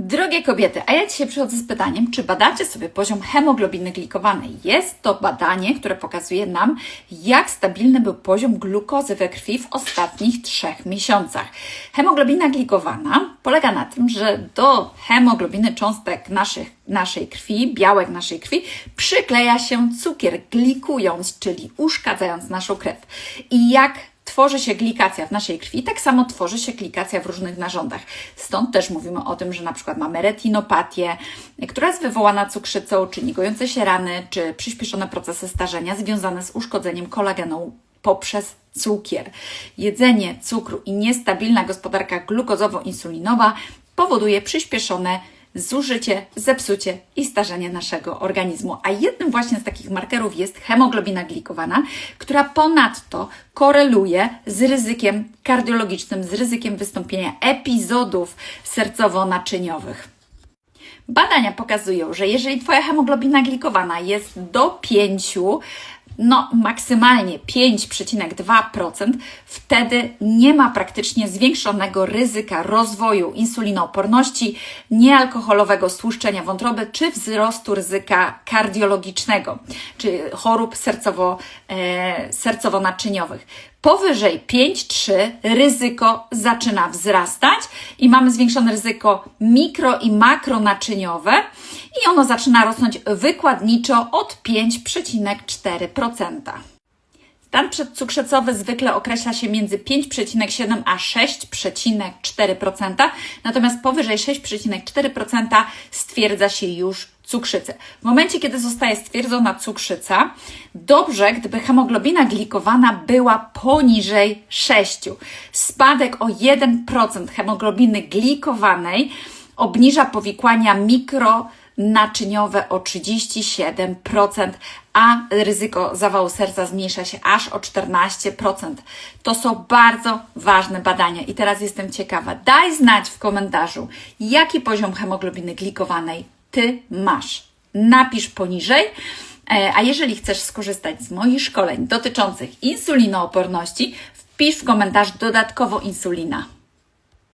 Drogie kobiety, a ja dzisiaj przychodzę z pytaniem, czy badacie sobie poziom hemoglobiny glikowanej? Jest to badanie, które pokazuje nam, jak stabilny był poziom glukozy we krwi w ostatnich trzech miesiącach. Hemoglobina glikowana polega na tym, że do hemoglobiny cząstek naszych, naszej krwi, białek naszej krwi, przykleja się cukier, glikując, czyli uszkadzając naszą krew. I jak tworzy się glikacja w naszej krwi, tak samo tworzy się glikacja w różnych narządach. Stąd też mówimy o tym, że na przykład mamy retinopatię, która jest wywołana cukrzycą, czy niegojące się rany, czy przyspieszone procesy starzenia związane z uszkodzeniem kolagenu poprzez cukier. Jedzenie cukru i niestabilna gospodarka glukozowo-insulinowa powoduje przyspieszone zużycie, zepsucie i starzenie naszego organizmu. A jednym właśnie z takich markerów jest hemoglobina glikowana, która ponadto koreluje z ryzykiem kardiologicznym, z ryzykiem wystąpienia epizodów sercowo-naczyniowych. Badania pokazują, że jeżeli Twoja hemoglobina glikowana jest do 5, no maksymalnie 5,2%, wtedy nie ma praktycznie zwiększonego ryzyka rozwoju insulinooporności, niealkoholowego stłuszczenia wątroby czy wzrostu ryzyka kardiologicznego, czy chorób sercowo, e, sercowo-naczyniowych. Powyżej 5,3 ryzyko zaczyna wzrastać i mamy zwiększone ryzyko mikro i makronaczyniowe i ono zaczyna rosnąć wykładniczo od 5,4%. Stan przedcukrzycowy zwykle określa się między 5,7 a 6,4%, natomiast powyżej 6,4% stwierdza się już cukrzycę. W momencie, kiedy zostaje stwierdzona cukrzyca, dobrze, gdyby hemoglobina glikowana była poniżej 6. Spadek o 1% hemoglobiny glikowanej obniża powikłania mikro naczyniowe o 37%, a ryzyko zawału serca zmniejsza się aż o 14%. To są bardzo ważne badania i teraz jestem ciekawa. Daj znać w komentarzu, jaki poziom hemoglobiny glikowanej Ty masz. Napisz poniżej. E, A jeżeli chcesz skorzystać z moich szkoleń dotyczących insulinooporności, wpisz w komentarz dodatkowo insulina.